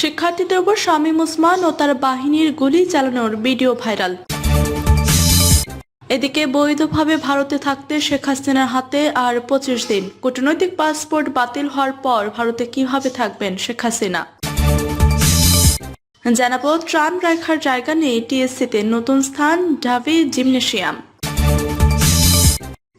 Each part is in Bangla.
শিক্ষার্থীদের উপর শামীম ওসমান ও তার বাহিনীর গুলি চালানোর ভিডিও ভাইরাল। এদিকে বৈধভাবে ভারতে থাকতে শেখ হাসিনার হাতে আর পঁচিশ দিন। কূটনৈতিক পাসপোর্ট বাতিল হওয়ার পর ভারতে কীভাবে থাকবেন শেখ হাসিনা? জানাব, ত্রাণ রাখার জায়গা নেই টিএসসিতে। নতুন স্থান, ঢাবি জিমনেশিয়াম।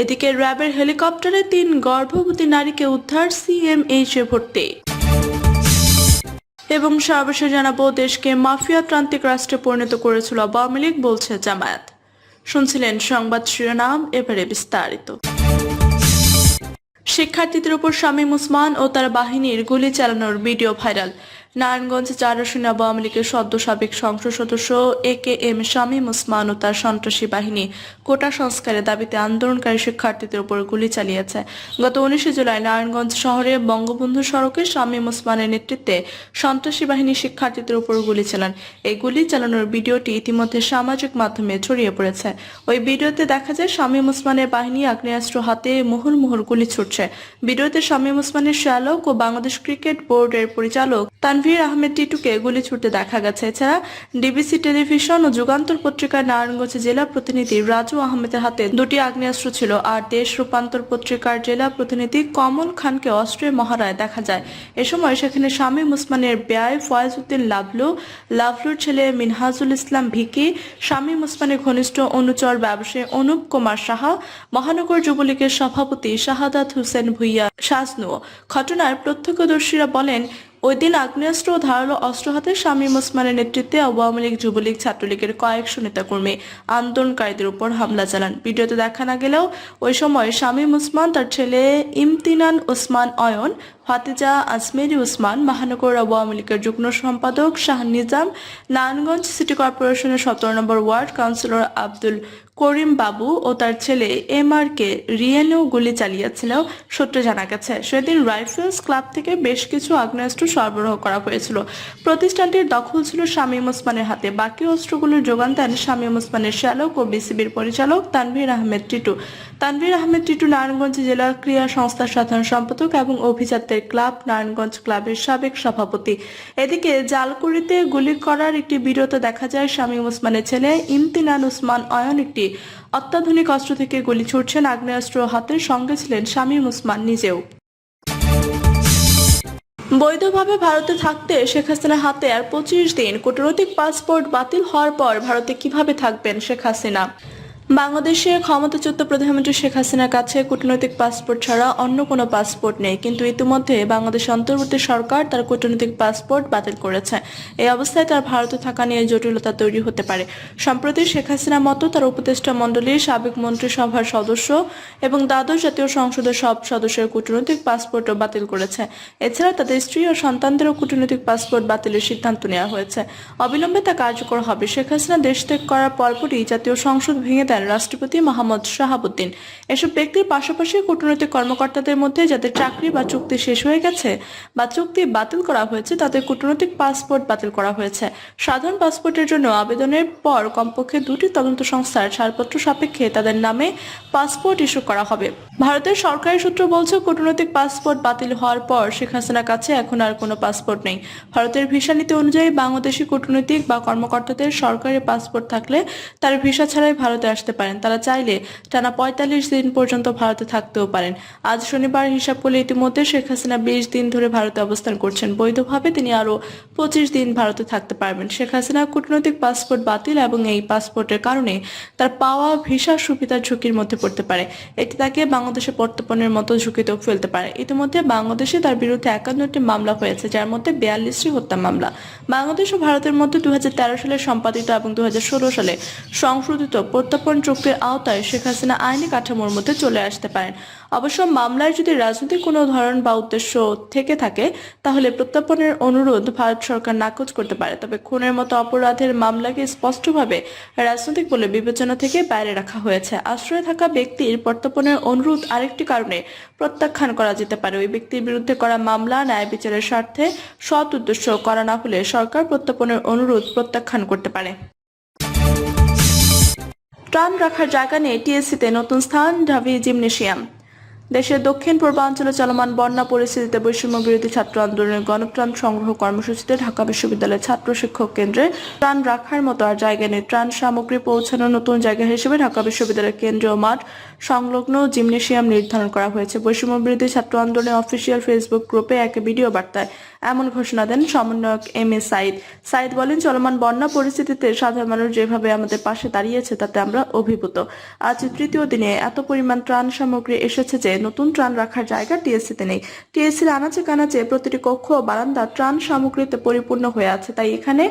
এদিকে র্যাবের হেলিকপ্টারে তিন গর্ভবতী নারীকে উদ্ধার, সিএমএইচ ভর্তি। এবং সর্বশেষ জানাব, দেশকে মাফিয়া প্রান্তিক রাষ্ট্রে পরিণত করেছিল আওয়ামী লীগ, বলছে জামায়াত। শুনছিলেন সংবাদ শিরোনাম, এবারে বিস্তারিত। শিক্ষার্থীদের উপর শামীম উসমান ও তার বাহিনীর গুলি চালানোর ভিডিও ভাইরাল। নারায়ণগঞ্জ চার আওয়ামী লীগের সদ্য সাবেক সংসদ সদস্য A K M Shamim Osman ও তার সন্ত্রাসী বাহিনী কোটা সংস্কারের দাবিতে আন্দোলনকারী শিক্ষার্থীদের উপর গুলি চালিয়েছে। গত উনিশে জুলাই নারায়ণগঞ্জ শহরে বঙ্গবন্ধু সড়কে শামীম উসমানের নেতৃত্বে সন্ত্রাসী বাহিনী শিক্ষার্থীদের উপর গুলি চালান। এই গুলি চালানোর ভিডিওটি ইতিমধ্যে সামাজিক মাধ্যমে ছড়িয়ে পড়েছে। ওই ভিডিওতে দেখা যায় শামীম উসমানের বাহিনী আগ্নেয়াস্ত্র হাতে মুহুর মুহুর গুলি ছুটছে। ভিডিওতে শামীম উসমানের শ্যালক ও বাংলাদেশ ক্রিকেট বোর্ডের পরিচালক তানভীর আহমেদ টিটুকে গুলি ছুটতে দেখা গেছে। এছাড়া ডিবিসি টেলিভিশন ও যুগান্তর পত্রিকার নারায়ণগঞ্জ জেলা প্রতিনিধি রাজু আহমেদের হাতে দুটি আগ্নেয়াস্ত্র ছিল। আর দেশ রূপান্তর পত্রিকার জেলা প্রতিনিধি কমল খানকে অস্ত্রের মহারায় দেখা যায়। এ সময় সেখানে শামীম উসমানের ব্যয়, ফয়েজ উদ্দিন লাভলু লাভলুর ছেলে মিনহাজুল ইসলাম ভিকি, শামীম উসমানের ঘনিষ্ঠ অনুচর ব্যবসায়ী অনুপ কুমার সাহা, মহানগর যুবলীগের সভাপতি শাহাদাত হোসেন ভুইয়া শাসনু ঘটনার প্রত্যক্ষদর্শীরা বলেন ওই দিন আগ্নেয়াস্ত্র ও ধারালো অস্ত্র হাতে শামীম ওসমানের নেতৃত্বে আওয়ামী লীগ, যুবলীগ, ছাত্রলীগের কয়েকশো নেতাকর্মী আন্দোলনকারীদের উপর হামলা চালান। ভিডিওতে দেখা না গেলেও ওই সময় শামীম ওসমান, তার ছেলে ইমতিনান ওসমান অয়ন ফাতেজা আজমেরি ওসমান মহানগর আওয়ামী লীগের যুগ্ম সম্পাদক শাহ নিজাম নারায়ণগঞ্জ সিটি কর্পোরেশনের সতেরো নম্বর ওয়ার্ড কাউন্সিলর আব্দুল করিম বাবু ও তার ছেলে এম আর কে রিয়েনও গুলি চালিয়েছিল সূত্রে জানা গেছে। সেদিন রাইফেলস ক্লাব থেকে বেশ কিছু আগ্নেয়াস্ত্র সরবরাহ করা হয়েছিল। প্রতিষ্ঠানটির দখল ছিল শামীম ওসমানের হাতে। বাকি অস্ত্রগুলোর যোগান দেন শামীম ওসমানের শ্যালক ও বিসিবির পরিচালক তানভীর আহমেদ টিটু। তানভীর আহমেদ টিটু নারায়ণগঞ্জ জেলা ক্রীড়া সংস্থার সাধারণ সম্পাদক এবং অভিজাতদের ক্লাব, নারায়ণগঞ্জ ক্লাবের সাবেক সভাপতি। এদিকে জালকুড়িতে গুলি করার একটি ভিডিওতে দেখা যায় শামীম ওসমানের ছেলে ইমতিনান ওসমান অয়ন একটি অত্যাধুনিক অস্ত্র থেকে গুলি ছুটছেন আগ্নেয়াস্ত্র হাতের সঙ্গে ছিলেন শামীম ওসমান নিজেও। বৈধভাবে ভারতে থাকতে শেখ হাসিনার হাতে আর পঁচিশ দিন। কূটনৈতিক পাসপোর্ট বাতিল হওয়ার পর ভারতে কীভাবে থাকবেন শেখ হাসিনা? বাংলাদেশের ক্ষমতাচ্যুত প্রধানমন্ত্রী শেখ হাসিনার কাছে কূটনৈতিক পাসপোর্ট ছাড়া অন্য কোনো পাসপোর্ট নেই। কিন্তু ইতিমধ্যে বাংলাদেশ অন্তর্বর্তী সরকার তার কূটনৈতিক পাসপোর্ট বাতিল করেছে। এই অবস্থায় তার ভারতে থাকা নিয়ে জটিলতা তৈরি হতে পারে। সম্প্রতি শেখ হাসিনার মতো তার উপদেষ্টা মণ্ডলীর সাবেক মন্ত্রিসভার সদস্য এবং দ্বাদশ জাতীয় সংসদের সব সদস্যের কূটনৈতিক পাসপোর্টও বাতিল করেছে। এছাড়া তাদের স্ত্রী ও সন্তানদেরও কূটনৈতিক পাসপোর্ট বাতিলের সিদ্ধান্ত নেওয়া হয়েছে। অবিলম্বে তা কার্যকর হবে। শেখ হাসিনা দেশ ত্যাগ করার পরপরই জাতীয় সংসদ ভেঙে দেন রাষ্ট্রপতি মোহাম্মদ শাহাবুদ্দিন। এসব ব্যক্তির পাশাপাশি কূটনৈতিক কর্মকর্তাদের মধ্যে যাদের চাকরি বা চুক্তি শেষ হয়ে গেছে বা চুক্তি বাতিল করা হয়েছে, তাদের কূটনৈতিক পাসপোর্ট বাতিল করা হয়েছে। সাধারণ পাসপোর্টের জন্য আবেদনের পর কমপক্ষে দুটি তদন্ত সংস্থার ছাড়পত্র সাপেক্ষে তাদের নামে পাসপোর্ট ইস্যু করা হবে। ভারতের সরকারি সূত্র বলছে, কূটনৈতিক পাসপোর্ট বাতিল হওয়ার পর শেখ হাসিনার কাছে এখন আর কোনো পাসপোর্ট নেই। ভারতের ভিসা নীতি অনুযায়ী বাংলাদেশি কূটনৈতিক বা কর্মকর্তাদের সরকারি পাসপোর্ট থাকলে তার ভিসা ছাড়াই ভারতে আসতে পারেন। তারা চাইলে টানা পঁয়তাল্লিশ দিন পর্যন্ত ভারতে থাকতেও পারেন। আজ শনিবার হিসাব করলে ইতিমধ্যে শেখ হাসিনা বিশ দিন ধরে ভারতে অবস্থান করছেন। বৈধভাবে তিনি আরও পঁচিশ দিন ভারতে থাকতে পারবেন। শেখ হাসিনা কূটনৈতিক পাসপোর্ট বাতিল এবং এই পাসপোর্টের কারণে তার পাওয়া ভিসা সুবিধার ঝুঁকির মধ্যে পড়তে পারে। এটি তাকে বাংলাদেশে প্রত্যর্পণের মতো ঝুঁকিতেও ফেলতে পারে। ইতিমধ্যে বাংলাদেশে তার বিরুদ্ধে একান্নটি মামলা হয়েছে, যার মধ্যে বিয়াল্লিশটি হত্যা মামলা। বাংলাদেশ ও ভারতের মধ্যে দু হাজার তেরো সালে সম্পাদিত এবং দু হাজার ষোলো সালে সংশোধিত প্রত্যর্পণ চুক্তির আওতায় শেখ হাসিনা আইনি কাঠামোর মধ্যে চলে আসতে পারেন, অবশ্য মামলায় যদি রাজনৈতিক কোনো ধরন বা উদ্দেশ্য থেকে থাকে, তাহলে প্রত্যাপনের অনুরোধ ভারত সরকার নাকচ করতে পারে। তবে খুনের মতো অপরাধের মামলাকে স্পষ্টভাবে রাজনৈতিক বলে বিবেচনা থেকে বাইরে রাখা হয়েছে। আশ্রয়ে থাকা ব্যক্তির প্রত্যর্পণের অনুরোধ আরেকটি কারণে প্রত্যাখ্যান করা যেতে পারে। ওই ব্যক্তির বিরুদ্ধে করা মামলা, ন্যায় বিচারের স্বার্থে সৎ উদ্দেশ্য করা না হলে সরকার প্রত্যর্পণের অনুরোধ প্রত্যাখ্যান করতে পারে। ত্রাণ রাখার জায়গা নেই টিএসসিতে নতুন স্থান ঢাবি জিমনেশিয়াম। দেশের দক্ষিণ পূর্বাঞ্চলে চলমান বন্যা পরিস্থিতিতে বৈষম্য বিরোধী ছাত্র আন্দোলনের গণত্রাণ সংগ্রহ কর্মসূচিতে ঢাকা বিশ্ববিদ্যালয়ের ছাত্র শিক্ষক কেন্দ্রে ত্রাণ রাখার মতো আর জায়গা নেই। ত্রাণ সামগ্রী পৌঁছানোর নতুন জায়গা হিসেবে ঢাকা বিশ্ববিদ্যালয়ের কেন্দ্রীয় মাঠ সংলগ্ন জিমনেশিয়াম নির্ধারণ করা হয়েছে। বৈষম্য বিরোধী ছাত্র আন্দোলনের অফিসিয়াল ফেসবুক গ্রুপে এক ভিডিও বার্তায় এমন ঘোষণা দেন সমন্বয়ক এম এ সাইদ। সাইদ বলেন, চলমান বন্যা পরিস্থিতিতে সাধারণ মানুষ যেভাবে আমাদের পাশে দাঁড়িয়েছে, তাতে আমরা অভিভূত। আজ তৃতীয় দিনে এত পরিমাণ ত্রাণ সামগ্রী এসেছে যে নতুন ত্রাণ রাখার জায়গা টিএসসিতে নেই। টিএসসির আনাচে কানাচে প্রতিটি কক্ষ ও বারান্দা ত্রাণ সামগ্রীতে পরিপূর্ণ হয়ে আছে, তাই এখানে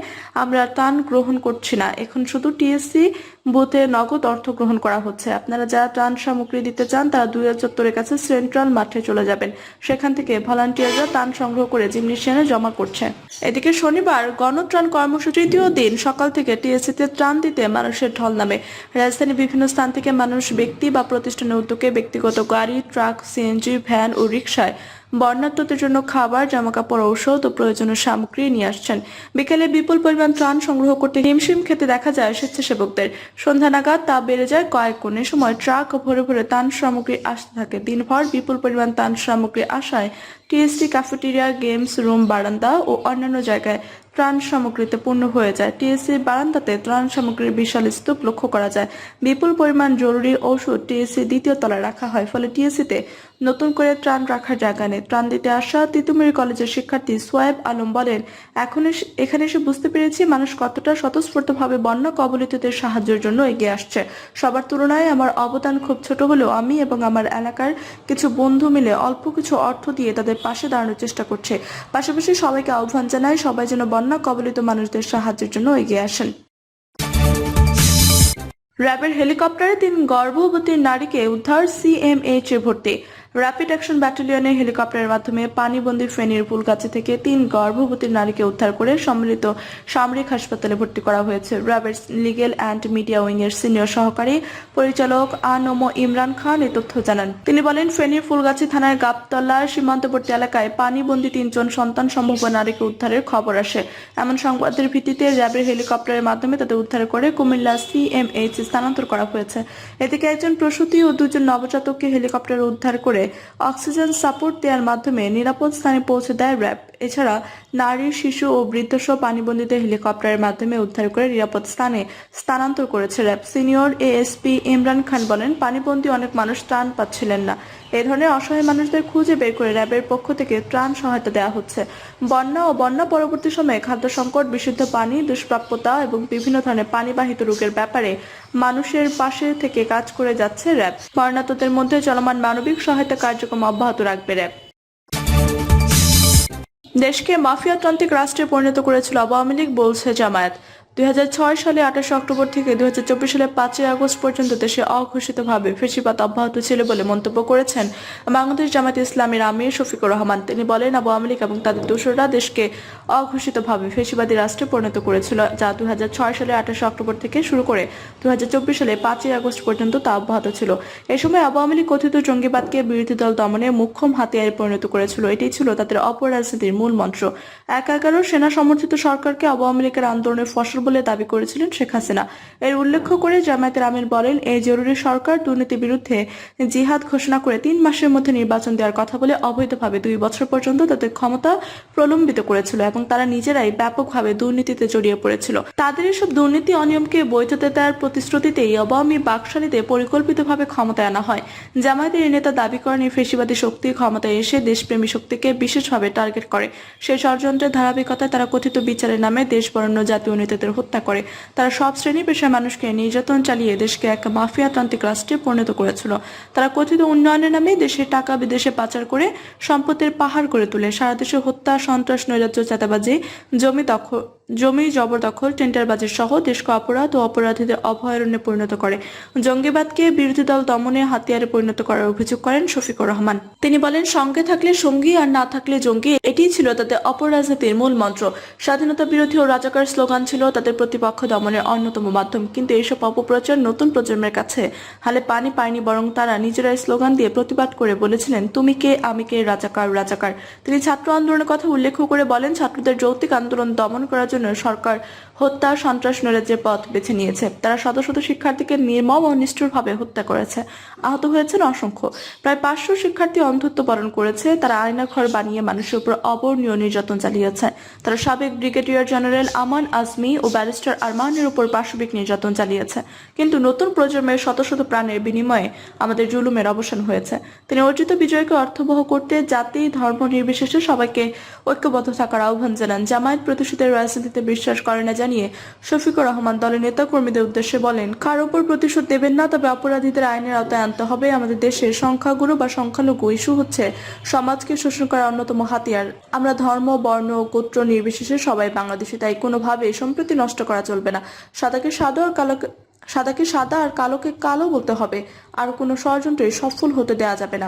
আমরা ত্রাণ গ্রহণ করছি না। এখন শুধু টিএসসি বুথে নগদ অর্থ গ্রহণ করা হচ্ছে। আপনারা যারা ত্রাণ সামগ্রী দিতে চান তারা দুই চত্বরের কাছে সেন্ট্রাল মাঠে চলে যাবেন। সেখান থেকে ভলান্টিয়াররা ত্রাণ সংগ্রহ করে জিমনেশিয়ানে জমা করছে। এদিকে শনিবার গণত্রাণ কর্মসূচি তৃতীয় দিন সকাল থেকে টিএসসিতে ত্রাণ দিতে মানুষের ঢল নামে। রাজধানীর বিভিন্ন স্থান থেকে মানুষ ব্যক্তি বা প্রতিষ্ঠানের উদ্যোগে ব্যক্তিগত গাড়ি, ট্রাক, সিএনজি, ভ্যান ও রিকশায় বর্ণাঢ্যদের জন্য খাবার, জামাকাপড়, ঔষধ ও প্রয়োজনীয় সামগ্রী নিয়ে আসছেন। বিকেলে বিপুল পরিমাণ ত্রাণ সংগ্রহ করতে হিমশিম খেতে দেখা যায় স্বেচ্ছাসেবকদের। সন্ধ্যা নাগাদ তা বেড়ে যায় কয়েক গুণে সময় ট্রাক ও ভরে ভরে ত্রাণ সামগ্রী আসতে থাকে। দিনভর বিপুল পরিমাণ ত্রাণ সামগ্রী আসায় টিএসসি ক্যাফেটেরিয়া, গেমস, রুম, বারান্দা ও অন্যান্য জায়গায় ত্রাণ সামগ্রীতে পূর্ণ হয়ে যায়। টিএসসির বারান্দাতে ত্রাণ সামগ্রীর বিশাল স্তূপ লক্ষ্য করা যায়। বিপুল পরিমাণ জরুরি ঔষধ টিএসসি দ্বিতীয় তলায় রাখা হয়, ফলে টিএসসিতে নতুন করে ত্রাণ রাখার জায়গা নেই। ত্রাণ দিতে আসা তিতুমির কলেজের শিক্ষার্থী সোয়েব আলম বলেন এখন এখানে এসে বুঝতে পেরেছি মানুষ কতটা স্বতঃস্ফূর্তভাবে বন্যা কবলিতদের সাহায্যের জন্য এগিয়ে আসছে। সবার তুলনায় আমার অবদান খুব ছোট হলেও আমি এবং আমার এলাকার কিছু বন্ধু মিলে অল্প কিছু অর্থ দিয়ে তাদের পাশে দাঁড়ানোর চেষ্টা করছে। পাশাপাশি সবাইকে আহ্বান জানায় সবাই যেন বন্যা কবলিত মানুষদের সাহায্যের জন্য এগিয়ে আসেন। র্যাবের হেলিকপ্টারে তিন গর্ভবতী নারীকে উদ্ধার সিএমএইচ এ ভর্তি। র্যাপিড অ্যাকশন ব্যাটালিয়নের হেলিকপ্টারের মাধ্যমে পানিবন্দী ফেনীর ফুলগাছি থেকে তিন গর্ভবতী নারীকে উদ্ধার করে সম্মিলিত সামরিক হাসপাতালে ভর্তি করা হয়েছে। র্যাবের লিগেল অ্যান্ড মিডিয়া উইং এর সিনিয়র সহকারী পরিচালক আনম ইমরান খান এই তথ্য জানান। তিনি বলেন, ফেনীর ফুলগাছি থানার গাবতলা সীমান্তবর্তী এলাকায় পানিবন্দী তিনজন সন্তান সম্ভব নারীকে উদ্ধারের খবর আসে। এমন সংবাদের ভিত্তিতে র্যাবের হেলিকপ্টারের মাধ্যমে তাদের উদ্ধার করে কুমিল্লা সিএমএইচ স্থানান্তর করা হয়েছে। এদিকে একজন প্রসূতি ও দুজন নবজাতককে হেলিকপ্টারে উদ্ধার করে অক্সিজেন সাপোর্ট দেওয়ার মাধ্যমে নিরাপদ স্থানে পৌঁছে দেয় র্যাব। এছাড়া নারী, শিশু ও বৃদ্ধসহ পানিবন্দীদের হেলিকপ্টারের মাধ্যমে উদ্ধার করে নিরাপদ স্থানে স্থানান্তর করেছে RAB. Senior ASP Imran Khan বলেন, পানিবন্দী অনেক মানুষ ত্রাণ পাচ্ছিলেন না। এ ধরনের অসহায় মানুষদের খুঁজে বের করে র্যাবের পক্ষ থেকে ত্রাণ সহায়তা দেওয়া হচ্ছে। বন্যা ও বন্যা পরবর্তী সময়ে খাদ্য সংকট, বিশুদ্ধ পানি, দুষ্প্রাপ্যতা এবং বিভিন্ন ধরনের পানিবাহিত রোগের ব্যাপারে মানুষের পাশে থেকে কাজ করে যাচ্ছে র্যাব। বর্ণাতদের মধ্যে চলমান মানবিক সহায়তা কার্যক্রম অব্যাহত রাখবে র্যাব। দেশকে মাফিয়াতান্ত্রিক রাষ্ট্রে পরিণত করেছিল আওয়ামী লীগ, বলছে জামায়াত। দুই হাজার ছয় সালে আঠাশে অক্টোবর থেকে দুই হাজার চব্বিশ সালে পাঁচই আগস্ট পর্যন্ত দেশে অঘোষিতভাবে ফেসিবাদ অব্যাহত ছিল বলে মন্তব্য করেছেন বাংলাদেশ জামায়াত ইসলামের আমির শফিকুর রহমান। তিনি বলেন আওয়ামী লীগ এবং তাদের দোসররা দেশকে অঘোষিতভাবে ফেসিবাদী রাষ্ট্রে পরিণত করেছিল, যা দুই সালে আঠাশে অক্টোবর থেকে শুরু করে দুই হাজার চব্বিশ সালে পাঁচই আগস্ট পর্যন্ত তা অব্যাহত ছিল। এ সময় আওয়ামী লীগ কথিত জঙ্গিবাদকে বিরোধী দল দমনে মুখ্যম হাতিয়ারে পরিণত করেছিল। এটি ছিল তাদের অপরাজনীতির মূল মন্ত্র। এক সেনা সমর্থিত সরকারকে আওয়ামী লীগের আন্দোলনের ফসল বলে দাবি করেছিলেন শেখ হাসিনা। এর উল্লেখ করে জামায়াতের আমির বলেন এই জরুরি সরকার দুর্নীতির বিরুদ্ধে জিহাদ ঘোষণা করে তিন মাসের মধ্যে নির্বাচন দেওয়ার কথা বলে অবৈধভাবে দুই বছর পর্যন্ত তাদের ক্ষমতা প্রলম্বিত করেছিল এবং তারা নিজেরাই ব্যাপকভাবে দুর্নীতিতে জড়িয়ে পড়েছিল। তাদের এসব দুর্নীতি অনিয়মকে বৈধতা দেওয়ার প্রতিশ্রুতিতেই আওয়ামী বাকশালীতে পরিকল্পিতভাবে ক্ষমতায় আনা হয়। জামায়াতের নেতা দাবি করেন, এই ফেসিবাদী শক্তি ক্ষমতায় এসে দেশপ্রেমী শক্তিকে বিশেষভাবে টার্গেট করে। সেই ষড়যন্ত্রের ধারাবাহিকতায় তারা কথিত বিচারের নামে দেশ বরণ্য জাতীয় নেতাদের হত্যা করে। তারা সব শ্রেণি পেশার মানুষকে নির্যাতন চালিয়ে দেশকে এক মাফিয়াতান্ত্রিক রাষ্ট্রে পরিণত করেছিল। তারা কথিত উন্নয়নের নামে দেশের টাকা বিদেশে পাচার করে সম্পত্তির পাহাড় করে তুলে। সারা দেশে হত্যা, সন্ত্রাস, নৈরাজ্য, চাঁদাবাজি, জমি দখল জমি জবরদখল টেন্ডারবাজি সহ দেশকে অপরাধ ও অপরাধীদের অভয়ারণ্যে পরিণত করে। জঙ্গিবাদকে বিরোধী দল দমনে হাতিয়ারে পরিণত করার অভিযোগ করেন শফিকুর রহমান। তিনি বলেন, সঙ্গে থাকলে সঙ্গী আর না থাকলে জঙ্গি, এটিই ছিল তাদের অপরাজনীতির মূল মন্ত্র। স্বাধীনতা বিরোধী ও রাজাকার স্লোগান ছিল তাদের প্রতিপক্ষ দমনের অন্যতম মাধ্যম। কিন্তু এইসব অপপ্রচার নতুন প্রজন্মের কাছে হালে পানি পায়নি, বরং তারা নিজেরাই স্লোগান দিয়ে প্রতিবাদ করে বলেছিলেন, তুমি কে? আমি কে? রাজাকার রাজাকার। তিনি ছাত্র আন্দোলনের কথা উল্লেখ করে বলেন, ছাত্রদের যৌক্তিক আন্দোলন দমন করার জন্য সরকার হত্যা সন্ত্রাস নৈরাজ্যের পথ বেছে নিয়েছে, তারা শত শত শিক্ষার্থীকে নির্মম ও নিষ্ঠুরভাবে হত্যা করেছে। আহত হয়েছেন অসংখ্য। প্রায় পাঁচশো শিক্ষার্থী অন্ধত্ব বরণ করেছে। তারা আয়না ঘর বানিয়ে মানুষের উপর অবর্ণীয় নির্যাতন চালিয়েছে। তারা সাবেক ব্রিগেডিয়ার জেনারেল আমান আজমি ও ব্যারিস্টার আরমানের উপর পাশবিক নির্যাতন চালিয়েছে। কিন্তু নতুন প্রজন্মের শত শত প্রাণের বিনিময়ে আমাদের জুলুমের অবসান হয়েছে। তিনি অর্জিত বিজয়কে অর্থবহ করতে জাতি, ধর্ম নির্বিশেষে সবাইকে ঐক্যবদ্ধ থাকার আহ্বান জানান। জামায়াত প্রতিশোধের রাজনীতিতে বিশ্বাস করে না জানিয়ে শফিকুর রহমান দলের নেতা কর্মীদের উদ্দেশ্যে বলেন, কার উপর প্রতিশোধ দেবেন না, তবে অপরাধীদের আইনের আওতায় আনতে হবে। আমাদের দেশের সংখ্যাগুরু বা সংখ্যালঘু ইস্যু হচ্ছে সমাজকে শোষণ করার অন্যতম হাতিয়ার। আমরা ধর্ম, বর্ণ গোত্র নির্বিশেষে সবাই বাংলাদেশি, তাই কোনোভাবে সম্প্রীতি নষ্ট করা চলবে না। সাদাকে সাদা আর কালোকে সাদাকে সাদা আর কালোকে কালো বলতে হবে। আর কোনো ষড়যন্ত্রে সফল হতে দেওয়া যাবে না।